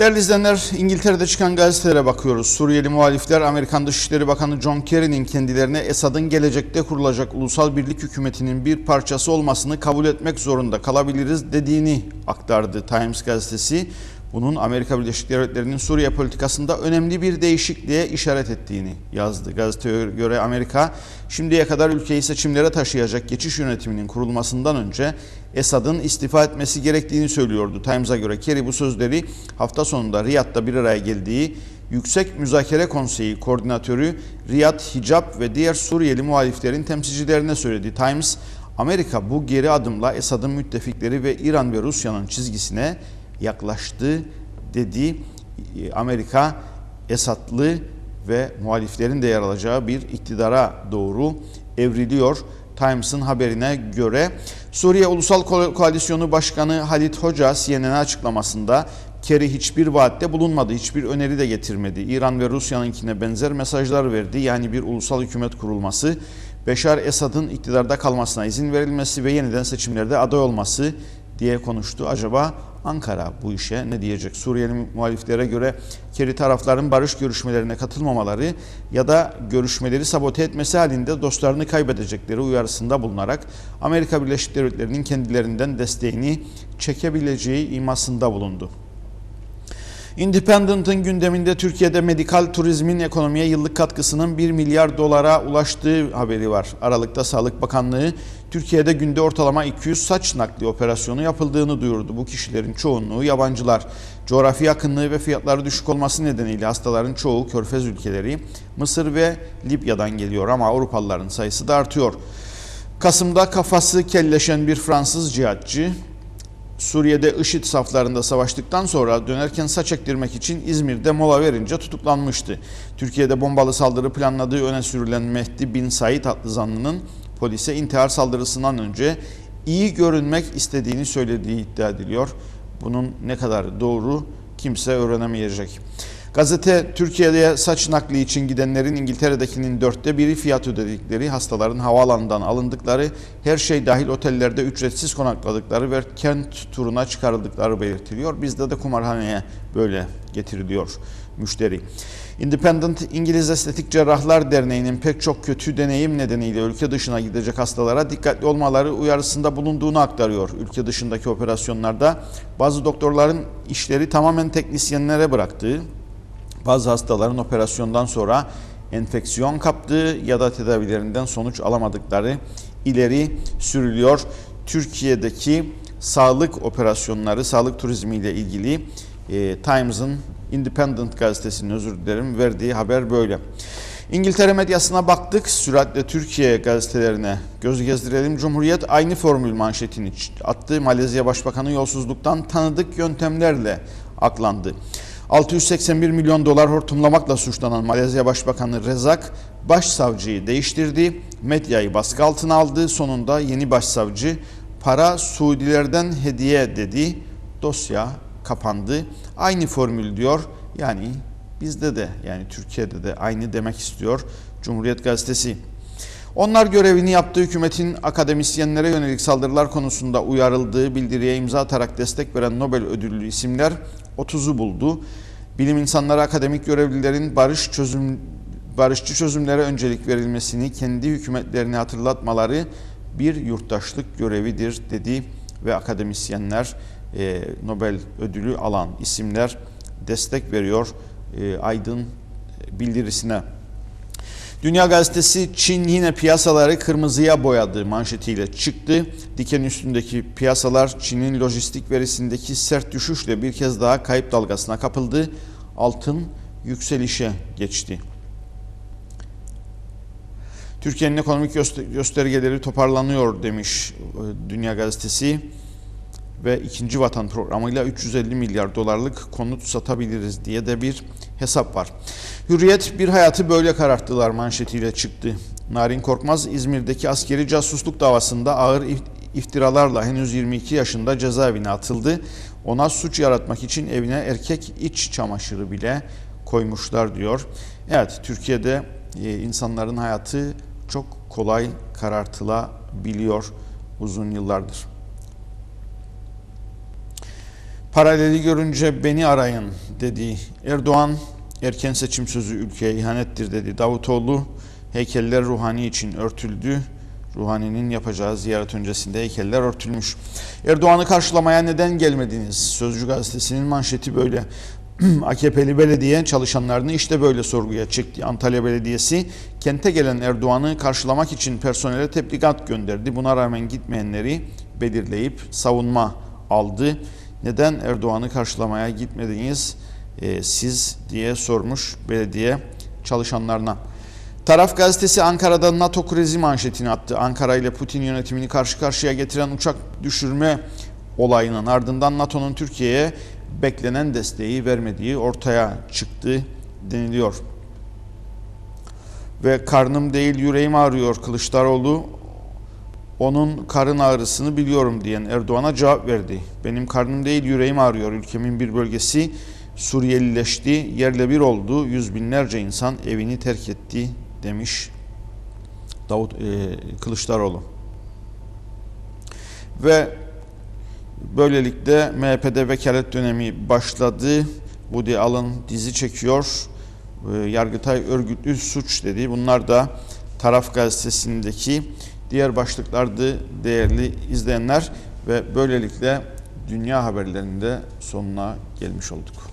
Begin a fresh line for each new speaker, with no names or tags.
Değerli izleyenler, İngiltere'de çıkan gazetelere bakıyoruz. Suriyeli muhalifler, Amerikan Dışişleri Bakanı John Kerry'nin kendilerine Esad'ın gelecekte kurulacak ulusal birlik hükümetinin bir parçası olmasını kabul etmek zorunda kalabiliriz dediğini aktardı Times gazetesi. Bunun Amerika Birleşik Devletleri'nin Suriye politikasında önemli bir değişikliğe işaret ettiğini yazdı. Gazeteye göre Amerika şimdiye kadar ülkeyi seçimlere taşıyacak geçiş yönetiminin kurulmasından önce Esad'ın istifa etmesi gerektiğini söylüyordu. Times'a göre Kerry bu sözleri hafta sonunda Riyad'da bir araya geldiği Yüksek Müzakere Konseyi Koordinatörü Riyad Hicab ve diğer Suriyeli muhaliflerin temsilcilerine söyledi. Times, Amerika bu geri adımla Esad'ın müttefikleri ve İran ve Rusya'nın çizgisine yaklaştı dedi. Amerika Esadlı ve muhaliflerin de yer alacağı bir iktidara doğru evriliyor. Times'ın haberine göre Suriye Ulusal Ko- Koalisyonu Başkanı Halit Hoca CNN'e açıklamasında Kerry hiçbir vaatte bulunmadı, hiçbir öneri de getirmedi. İran ve Rusya'nınkine benzer mesajlar verdi. Yani bir ulusal hükümet kurulması, Beşar Esad'ın iktidarda kalmasına izin verilmesi ve yeniden seçimlerde aday olması diye konuştu. Acaba Ankara bu işe ne diyecek? Suriyeli muhaliflere göre Kerry tarafların barış görüşmelerine katılmamaları ya da görüşmeleri sabote etmesi halinde dostlarını kaybedecekleri uyarısında bulunarak Amerika Birleşik Devletleri'nin kendilerinden desteğini çekebileceği imasında bulundu. Independent'ın gündeminde Türkiye'de medikal turizmin ekonomiye yıllık katkısının 1 milyar dolara ulaştığı haberi var. Aralıkta Sağlık Bakanlığı Türkiye'de günde ortalama 200 saç nakli operasyonu yapıldığını duyurdu. Bu kişilerin çoğunluğu yabancılar. Coğrafi yakınlığı ve fiyatları düşük olması nedeniyle hastaların çoğu körfez ülkeleri Mısır ve Libya'dan geliyor ama Avrupalıların sayısı da artıyor. Kasım'da kafası kelleşen bir Fransız cihatçı Suriye'de IŞİD saflarında savaştıktan sonra dönerken saç ektirmek için İzmir'de mola verince tutuklanmıştı. Türkiye'de bombalı saldırı planladığı öne sürülen Mehdi Bin Said adlı zanlının polise intihar saldırısından önce iyi görünmek istediğini söylediği iddia ediliyor. Bunun ne kadar doğru kimse öğrenemeyecek. Gazete Türkiye'ye saç nakli için gidenlerin İngiltere'dekinin dörtte biri fiyat ödedikleri, hastaların havaalanından alındıkları, her şey dahil otellerde ücretsiz konakladıkları ve kent turuna çıkarıldıkları belirtiliyor. Bizde de kumarhaneye böyle getiriliyor müşteri. Independent İngiliz Estetik Cerrahlar Derneği'nin pek çok kötü deneyim nedeniyle ülke dışına gidecek hastalara dikkatli olmaları uyarısında bulunduğunu aktarıyor. Ülke dışındaki operasyonlarda bazı doktorların işleri tamamen teknisyenlere bıraktığı, bazı hastaların operasyondan sonra enfeksiyon kaptığı ya da tedavilerinden sonuç alamadıkları ileri sürülüyor. Türkiye'deki sağlık operasyonları, sağlık turizmi ile ilgili e, Times'ın Independent gazetesinin özür dilerim verdiği haber böyle. İngiltere medyasına baktık. Süratle Türkiye gazetelerine göz gezdirelim. Cumhuriyet aynı formül manşetini attı. Malezya Başbakanı yolsuzluktan tanıdık yöntemlerle aklandı. 681 milyon dolar hortumlamakla suçlanan Malezya Başbakanı Rezak başsavcıyı değiştirdi. Medyayı baskı altına aldı. Sonunda yeni başsavcı para Suudilerden hediye dedi. Dosya kapandı. Aynı formül diyor. Yani bizde de yani Türkiye'de de aynı demek istiyor Cumhuriyet Gazetesi. Onlar görevini yaptığı hükümetin akademisyenlere yönelik saldırılar konusunda uyarıldığı bildiriye imza atarak destek veren Nobel ödüllü isimler 30'u buldu. Bilim insanları akademik görevlilerin barış çözüm barışçı çözümlere öncelik verilmesini kendi hükümetlerini hatırlatmaları bir yurttaşlık görevidir dedi ve akademisyenler e, Nobel ödülü alan isimler destek veriyor e, Aydın bildirisine. Dünya Gazetesi Çin yine piyasaları kırmızıya boyadı manşetiyle çıktı. Diken üstündeki piyasalar Çin'in lojistik verisindeki sert düşüşle bir kez daha kayıp dalgasına kapıldı. Altın yükselişe geçti. Türkiye'nin ekonomik göstergeleri toparlanıyor demiş Dünya Gazetesi ve ikinci vatan programıyla 350 milyar dolarlık konut satabiliriz diye de bir hesap var. Hürriyet bir hayatı böyle kararttılar manşetiyle çıktı. Narin Korkmaz İzmir'deki askeri casusluk davasında ağır iftiralarla henüz 22 yaşında cezaevine atıldı. Ona suç yaratmak için evine erkek iç çamaşırı bile koymuşlar diyor. Evet Türkiye'de insanların hayatı çok kolay karartılabiliyor uzun yıllardır. Paraleli görünce beni arayın dedi Erdoğan. Erken seçim sözü ülkeye ihanettir dedi Davutoğlu. Heykeller ruhani için örtüldü. Ruhani'nin yapacağı ziyaret öncesinde heykeller örtülmüş. Erdoğan'ı karşılamaya neden gelmediniz? Sözcü gazetesinin manşeti böyle. AKP'li belediye çalışanlarını işte böyle sorguya çekti. Antalya Belediyesi kente gelen Erdoğan'ı karşılamak için personele tebligat gönderdi. Buna rağmen gitmeyenleri belirleyip savunma aldı. Neden Erdoğan'ı karşılamaya gitmediniz e, siz diye sormuş belediye çalışanlarına. Taraf gazetesi Ankara'da NATO krizi manşetini attı. Ankara ile Putin yönetimini karşı karşıya getiren uçak düşürme olayının ardından NATO'nun Türkiye'ye beklenen desteği vermediği ortaya çıktı deniliyor. Ve karnım değil yüreğim ağrıyor Kılıçdaroğlu. Onun karın ağrısını biliyorum diyen Erdoğan'a cevap verdi. Benim karnım değil yüreğim ağrıyor. Ülkemin bir bölgesi Suriyelileşti, yerle bir oldu. Yüz binlerce insan evini terk etti demiş Davut e, Kılıçdaroğlu. Ve böylelikle MHP'de vekalet dönemi başladı. Woody Allen dizi çekiyor. E, Yargıtay örgütlü suç dedi. Bunlar da Taraf gazetesindeki diğer başlıklardı değerli izleyenler ve böylelikle dünya haberlerinde sonuna gelmiş olduk.